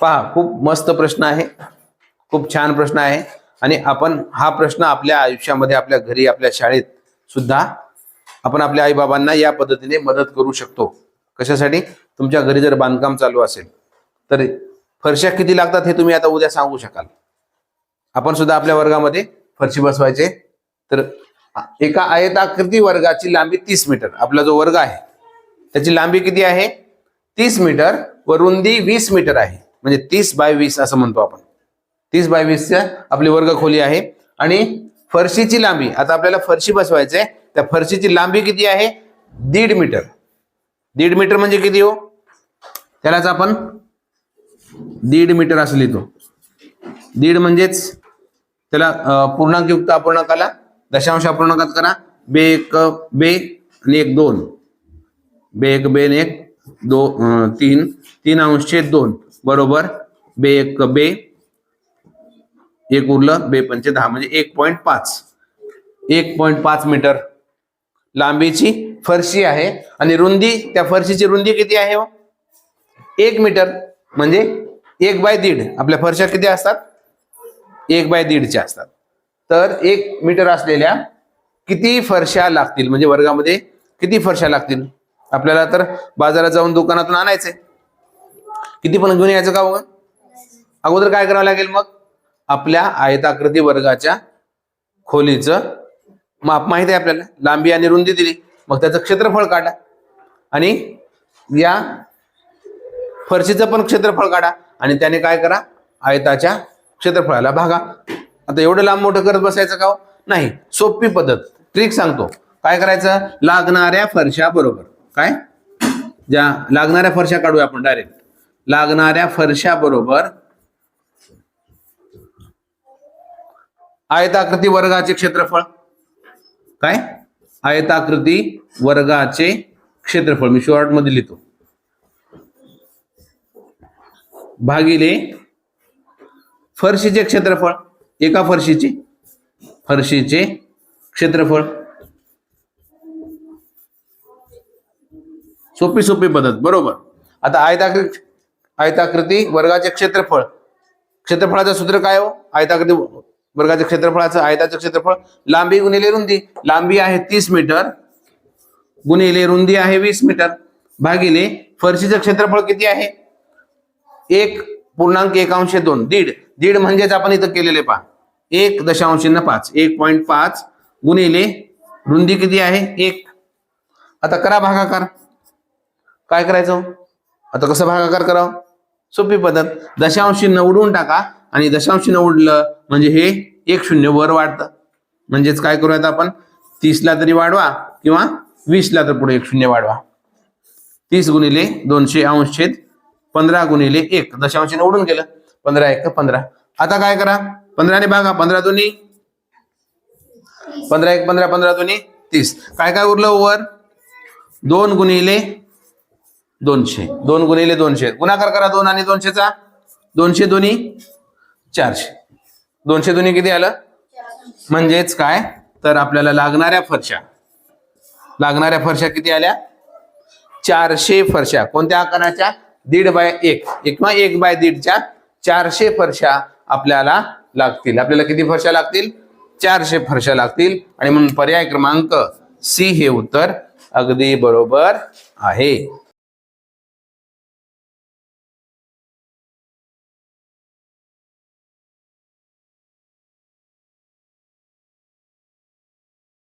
पहा खूप मस्त प्रश्न आहे. खूप छान प्रश्न आहे. आणि आपण हा प्रश्न आपल्या आयुष्यामध्ये आपल्या घरी आपल्या शाळेत सुद्धा आपण आपल्या आईबाबांना या पद्धतीने मदत करू शकतो. कशासाठी? तुमच्या घरी जर बांधकाम चालू असेल तर फरशा किती लागतात हे तुम्ही आता उद्या सांगू शकाल. आपण सुद्धा आपल्या वर्गामध्ये फरशी बसवायचे. तर एका आयताकृती वर्गाची लांबी तीस मीटर. आपला जो वर्ग आहे त्याची लांबी किती आहे? तीस मीटर. व रुंदी वीस मीटर आहे. म्हणजे तीस बाय वीस असं म्हणतो आपण. तीस बाय वीसच्या आपली वर्ग खोली आहे. आणि फरशीची लांबी आता आपल्याला फरशी बसवायचंय. त्या फरशीची लांबी किती आहे? दीड मीटर. दीड मीटर म्हणजे किती हो? त्यालाच आपण दीड मीटर असं लिहितो. दीड म्हणजेच त्याला पूर्णांक पूर्णांकयुक्त अपूर्णांकाला दशांश अपूर्णांकात करा. बे एक बे आणि एक दोन. बे एक बे आणि एक दो अं, तीन तीन अंशचे दोन बरोबर? बे एक बे एक उरलं बे पंचे दहा म्हणजे एक पॉईंट पाच. एक पॉईंट पाच मीटर. लांबीची फरशी आहे. आणि रुंदी त्या फरशीची रुंदी किती आहे हो? एक मीटर म्हणजे एक बाय दीड. आपल्या फरशा किती असतात? एक बाय दीडच्या असतात. तर एक मीटर असलेल्या किती फरशा लागतील? म्हणजे वर्गामध्ये किती फरशा लागतील? आपल्याला तर बाजारात जाऊन दुकानातून आणायचंय. किती पण घेऊन यायचं का बघा अगोदर काय करावं लागेल मग? आपल्या आयताकृती वर्गाच्या खोलीचं माप माहिती आहे आपल्याला? लांबी आणि रुंदी दिली. मग त्याचं क्षेत्रफळ काढा. आणि या फरशीचं पण क्षेत्रफळ काढा. आणि त्याने काय करा? आयताच्या क्षेत्रफळाला भागा. आता एवढं लांब मोठं करत बसायचं का हो? नाही. सोपी पद्धत. ट्रिक सांगतो. काय करायचं? लागणाऱ्या फरशा बरोबर. काय? ज्या लागणाऱ्या फरशा काढूया आपण डायरेक्ट लागणाऱ्या फरशा बरोबर आयताकृती वर्गाचे क्षेत्रफळ. काय? आयताकृती वर्गाचे क्षेत्रफळ. मी शॉर्टमध्ये लिहितो. भागिले फरशीचे क्षेत्रफळ. एका फरशीचे? फरशीचे क्षेत्रफळ. सोपी सोपी पद्धत बरोबर. आता आयताकृती आयताकृती वर्गाचे क्षेत्रफळ. क्षेत्रफळाचं सूत्र काय हो? आयताकृती वर्गाच्या क्षेत्रफळाचं आयताचं क्षेत्रफळ. लांबी गुणिले रुंदी. लांबी आहे तीस मीटर. गुणिले रुंदी आहे वीस मीटर. भागिले फरशीचं क्षेत्रफळ किती आहे? एक पूर्णांक एकांश दोन. दीड. दीड म्हणजेच आपण इथं केलेले पहा. एक दशांश पाच. एक पॉईंट पाच गुणिले रुंदी किती आहे? एक. आता करा भागाकार. काय करायचं? आता कसं भागाकार करावं? सोपी पद्धत. दशांश चिन्ह उडवून टाका आणि दशांश चिन्ह उडलं म्हणजे हे एक शून्य वर वाढतं. म्हणजेच काय करूयात आपण? तीसला तरी वाढवा किंवा वीसला तर पुढे एक शून्य वाढवा. तीस गुणिले दोनशे अंश छेद पंधरा गुणिले एक. दशांश उडून गेलं. पंधरा एक पंधरा. आता काय करा? पंधराने भागा. पंधरा दोन्ही. पंधरा एक पंधरा पंधरा दोन्ही. तीस. काय काय उरलं वर? दोन गुणिले दोनशे. दोन गुणिले दोनशे. गुणाकार करा दोन आणि दोनशेचा. दोनशे दोन्ही चारशे. दोनशे दोन्ही किती आलं? म्हणजेच काय? तर आपल्याला लागणाऱ्या फरशा. लागणाऱ्या फरशा किती आल्या? चारशे फरशा. कोणत्या आकाराच्या? दीड बाय एक. एक किंवा एक बाय दीडच्या चारशे फरशा आपल्याला लागतील. आपल्याला किती फरशा लागतील? चारशे फरशा लागतील. आणि म्हणून पर्याय क्रमांक सी हे उत्तर अगदी बरोबर आहे.